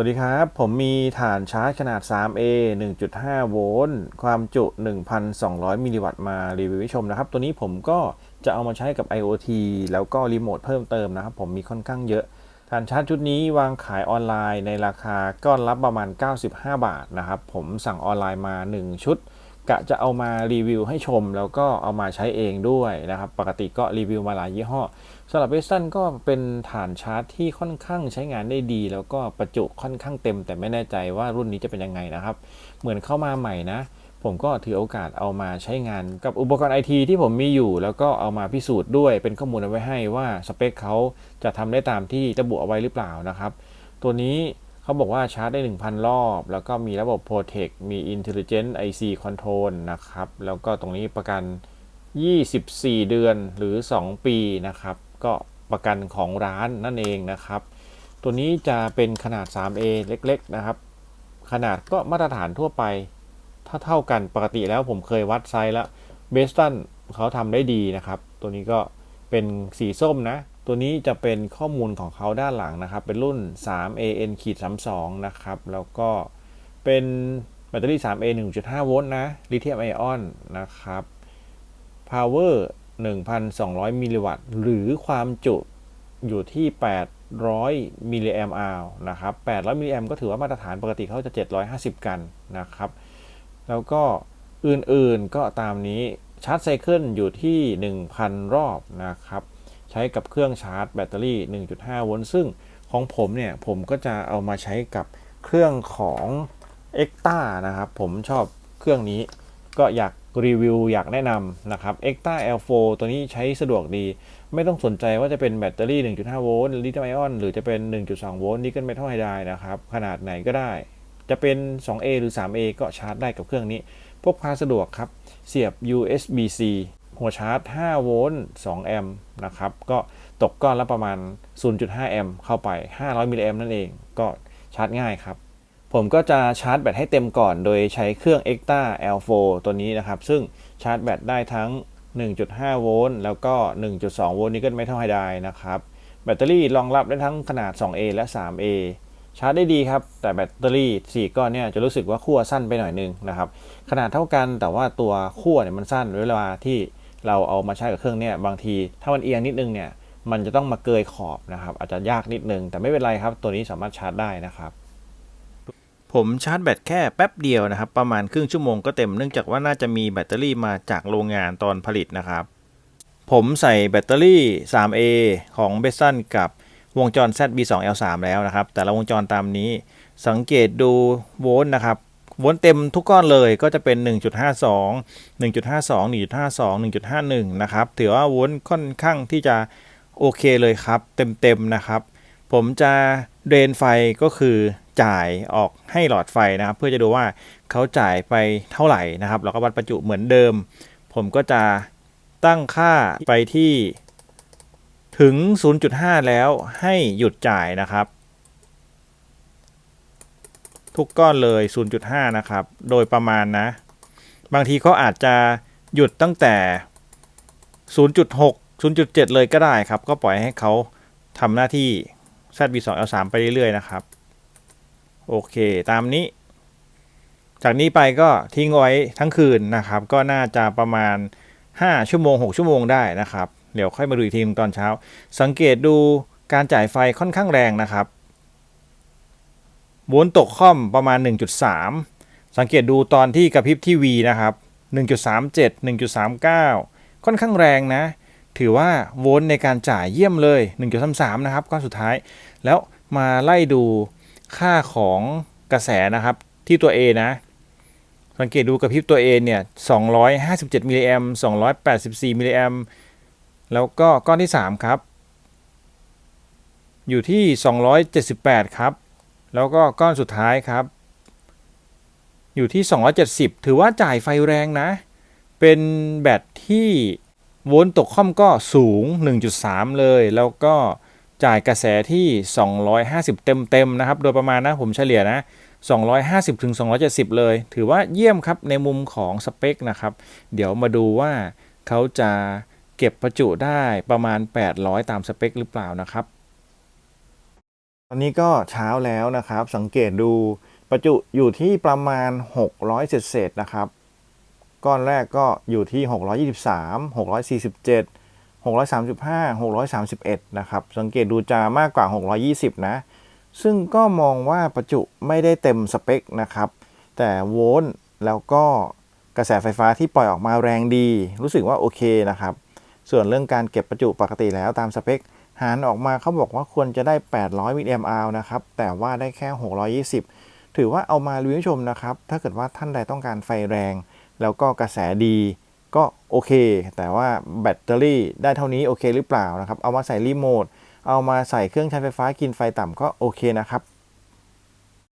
วัสดีครับ ผมมีฐานชาร์จขนาด 3A 1.5 โวลต์ ความจุ 1,200 มิลลิวัตต์มารีวิวชมนะครับ ตัวนี้ผมก็จะเอามาใช้กับ IoT แล้วก็รีโมทเพิ่มเติมนะครับ ผมมีค่อนข้างเยอะ ฐานชาร์จชุดนี้วางขายออนไลน์ในราคาก้อนรับประมาณ 95 บาทนะครับ ผมสั่งออนไลน์มา 1 ชุด กะจะเอามารีวิวให้ชม แล้วก็เอามาใช้เองด้วยนะครับ ปกติก็รีวิวมาหลายยี่ห้อสำหรับเวสตันก็เป็นฐานชาร์จที่ค่อนข้างใช้งานได้ดี แล้วก็ประจุค่อนข้างเต็ม แต่ไม่แน่ใจว่ารุ่นนี้จะเป็นยังไงนะครับ เหมือนเข้ามาใหม่นะ ผมก็ถือโอกาสเอามาใช้งานกับอุปกรณ์ไอทีที่ผมมีอยู่ แล้วก็เอามาพิสูจน์ด้วยเป็นข้อมูลเอาไว้ให้ว่าสเปคเขาจะทำได้ตามที่ระบุเอาไว้หรือเปล่านะครับ ตัวนี้ เขาบอกว่าชาร์จได้ 1,000 รอบ แล้วก็มีระบบ Protect มี Intelligent IC Control นะครับ แล้วก็ตรงนี้ประกัน 24 เดือนหรือ 2 ปีนะครับ ก็ประกันของร้านนั่นเองนะครับ ตัวนี้จะเป็นขนาด 3A เล็ก ๆ นะครับ ขนาดก็มาตรฐานทั่วไป ถ้าเท่ากันปกติแล้วผมเคยวัดไซส์แล้วเบสตันเขาทำได้ดีนะครับ ตัวนี้ก็เป็นสีส้มนะ ตัวนี้จะเป็นข้อมูลของเขาด้านหลังนะครับ เป็นรุ่น 3AN ขีด32นะครับ แล้วก็เป็นแบตเตอรี่ 3A 1.5 โวลต์นะ ลิเธียมไอออนนะครับ power 1,200 มิลลิวัตต์ หรือความจุอยู่ที่ 800 มิลลิแอมอาวนะครับ 800 มิลลิแอมก็ถือว่ามาตรฐานปกติเขาจะ 750 กันนะครับ แล้วก็อื่นๆก็ตามนี้ชาร์จไซเคิลอยู่ที่ 1,000 รอบนะครับ ช้กับเครื่องชาร์จแบตเตอรี่ 1.5 โวลต์ซึ่งของผมเนี่ย ผมก็จะเอามาใช้กับเครื่องของ e c t a นะครับ ผมชอบเครื่องนี้ ก็อยากรีวิวอยากแนะนำนะครับ e c t a L4 ตัวนี้ใช้สะดวกดี ไม่ต้องสนใจว่าจะเป็นแบตเตอรี่ 1.5 โวลต์ลิเธียมไอออนหรือจะเป็น 1.2 โวลต์นิกเกิลเมทัลไฮไดร์นะครับ ขนาดไหนก็ได้ จะเป็น 2A หรือ 3A ก็ชาร์จได้กับเครื่องนี้ พกพาสะดวกครับ เสียบ USB-C หัวชาร์จ 5 โวลต์ 2 แอมป์นะครับ ก็ตกก้อนละประมาณ 0.5 แอมป์เข้าไป 500 มิลลิแอมป์นั่นเอง ก็ชาร์จง่ายครับ ผมก็จะชาร์จแบตให้เต็มก่อน โดยใช้เครื่อง e c t a L4 ตัวนี้นะครับ ซึ่งชาร์จแบตได้ทั้ง 1.5 โวลต์ แล้วก็ 1.2 โวลต์นิกเกิลเมทัลไฮไดร์นะครับ แบตเตอรี่รองรับได้ทั้งขนาด 2A และ 3A ชาร์จได้ดีครับ แต่แบตเตอรี่ 4 ก้อนเนี่ยจะรู้สึกว่าขั้วสั้นไปหน่อยนึงนะครับ ขนาดเท่ากันแต่ว่าตัวขั้วเนี่ยมันสั้นเวลาที่ เราเอามาใช้กับเครื่องเนี่ยบางที ถ้ามันเอียงนิดนึงเนี่ยมันจะต้องมาเกยขอบนะครับ อาจจะยากนิดนึง แต่ไม่เป็นไรครับ ตัวนี้สามารถชาร์จได้นะครับ ผมชาร์จแบตแค่แป๊บเดียวนะครับ ประมาณครึ่งชั่วโมงก็เต็มเนื่องจากว่าน่าจะมีแบตเตอรี่มาจากโรงงานตอนผลิตนะครับ ผมใส่แบตเตอรี่ 3A ของเบสันกับวงจร ZB2L3 แล้วนะครับ แต่ละวงจรตามนี้สังเกตดูโวลต์นะครับ โวลต์เต็มทุกก้อนเลยก็จะเป็น 1.52 1.52 1.52 1.51 นะครับ ถือว่าโวลต์ค่อนข้างที่จะโอเคเลยครับ เต็มๆนะครับ ผมจะเดรนไฟก็คือจ่ายออกให้หลอดไฟนะครับ เพื่อจะดูว่าเขาจ่ายไปเท่าไหร่นะครับแล้วก็วัดประจุเหมือนเดิม ผมก็จะตั้งค่าไปที่ถึง 0.5 แล้วให้หยุดจ่ายนะครับ ทุกก้อนเลย 0.5 นะครับ โดยประมาณนะ บางทีเขาอาจจะหยุดตั้งแต่ 0.6 0.7 เลยก็ได้ครับ ก็ปล่อยให้เขาทำหน้าที่ ZB2L3 ไปเรื่อยๆ นะครับ โอเค ตามนี้ จากนี้ไปก็ทิ้งไว้ทั้งคืนนะครับ ก็น่าจะประมาณ 5 ชั่วโมง 6 ชั่วโมงได้นะครับ เดี๋ยวค่อยมาดูอีกทีตอนเช้า สังเกตดูการจ่ายไฟค่อนข้างแรงนะครับ โวลต์ตกค่อมประมาณ 1.3 สังเกตดูตอนที่กระพริบที่ V นะครับ 1.37 1.39 ค่อนข้างแรงนะ ถือว่าโวลต์ในการจ่ายเยี่ยมเลย 1.33 นะครับก้อนสุดท้าย แล้วมาไล่ดูค่าของกระแสนะครับที่ตัว A นะ สังเกตดูกระพริบตัว A เนี่ย 257มิลลิแอม284มิลลิแอมแล้วก็ก้อนที่ 3 ครับ อยู่ที่ 278 ครับ แล้วก็ก้อนสุดท้ายครับ อยู่ที่ 270 ถือว่าจ่ายไฟแรงนะ เป็นแบตที่โวลต์ตกค่อมก็สูง 1.3 เลย แล้วก็จ่ายกระแสที่ 250 เต็มๆนะครับ โดยประมาณนะผมเฉลี่ยนะ 250 ถึง 270 เลย ถือว่าเยี่ยมครับในมุมของสเปคนะครับ เดี๋ยวมาดูว่าเขาจะเก็บประจุได้ประมาณ 800 ตามสเปคหรือเปล่านะครับ ตอนนี้ก็เช้าแล้วนะครับ สังเกตดูประจุอยู่ที่ประมาณ 600 เศษๆนะครับ ก้อนแรกก็อยู่ที่ 623 647 635 631 นะครับ สังเกตดูจะมากกว่า 620 นะ ซึ่งก็มองว่าประจุไม่ได้เต็มสเปคนะครับ แต่โวลต์แล้วก็กระแสไฟฟ้าที่ปล่อยออกมาแรงดี รู้สึกว่าโอเคนะครับ ส่วนเรื่องการเก็บประจุปกติแล้วตามสเปค หารออกมาเขาบอกว่าควรจะได้ 800มิลลิแอมป์อาวนะครับ แต่ว่าได้แค่ 620 ถือว่าเอามารีวิวชมนะครับ ถ้าเกิดว่าท่านใดต้องการไฟแรง แล้วก็กระแสดี ก็โอเค แต่ว่าแบตเตอรี่ได้เท่านี้โอเคหรือเปล่านะครับ เอามาใส่รีโมท เอามาใส่เครื่องใช้ไฟฟ้ากินไฟต่ำก็โอเคนะครับ